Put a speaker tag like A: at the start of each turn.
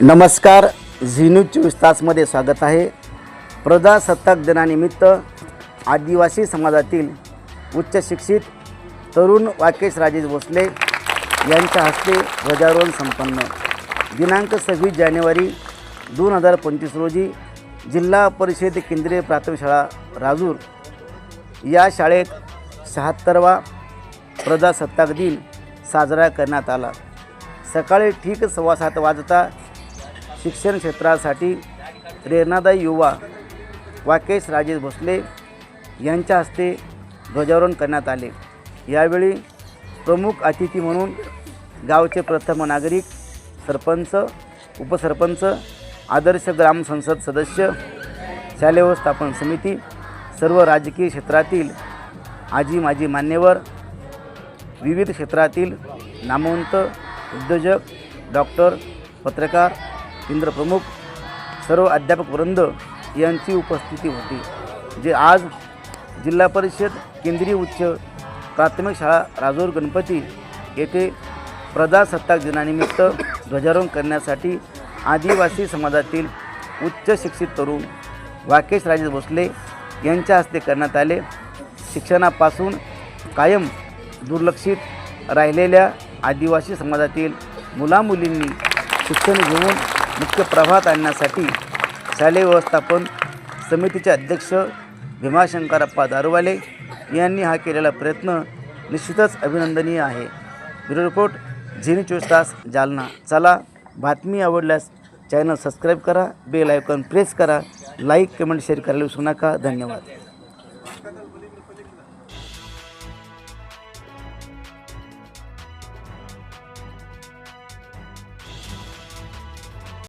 A: नमस्कार Zee news चोवीस तासमध्ये स्वागत आहे. प्रजासत्ताक दिनानिमित्त आदिवासी समाजातील उच्च शिक्षित तरुण वाकेश राजेश भोसले यांच्या हस्ते ध्वजारोहण संपन्न. दिनांक सव्वीस जानेवारी दोन हजार पंचवीस रोजी जिल्हा परिषद केंद्रीय प्राथमिक शाळा राजूर या शाळेत शहात्तरवा प्रजासत्ताक दिन साजरा करण्यात आला. सकाळी ठीक सव्वा सात वाजता शिक्षण क्षेत्रासाठी प्रेरणादायी युवा वाकेश राजेश भोसले यांच्या हस्ते ध्वजारोहण करण्यात आले. यावेळी प्रमुख अतिथी म्हणून गावचे प्रथम नागरिक सरपंच उपसरपंच आदर्श ग्राम संसद सदस्य शालेय व्यवस्थापन समिती सर्व राजकीय क्षेत्रातील आजी माजी मान्यवर विविध क्षेत्रातील नामवंत उद्योजक डॉक्टर पत्रकार केंद्रप्रमुख सर्व अध्यापक वृंद यांची उपस्थिती होती जे आज जिल्हा परिषद केंद्रीय उच्च प्राथमिक शाळा राजूर गणपती येथे प्रजासत्ताक दिनानिमित्त ध्वजारोहण करण्यासाठी आदिवासी समाजातील उच्च शिक्षित तरुण वाकेश राजेश भोसले यांच्या हस्ते करण्यात आले. शिक्षणापासून कायम दुर्लक्षित राहिलेल्या आदिवासी समाजातील मुलामुलींनी शिक्षण घेऊन मुख्य प्रभात आणण्यासाठी शालेय व्यवस्थापन समितीचे अध्यक्ष भीमाशंकरप्पा दारुवाले यांनी हा केलेला प्रयत्न निश्चितच अभिनंदनीय आहे. ब्युरो रिपोर्ट झिनी चोवीस तास जालना. चला बातमी आवडल्यास चॅनल सबस्क्राईब करा बेल आयकॉन प्रेस करा लाईक कमेंट शेअर करायला विसरू नका. धन्यवाद.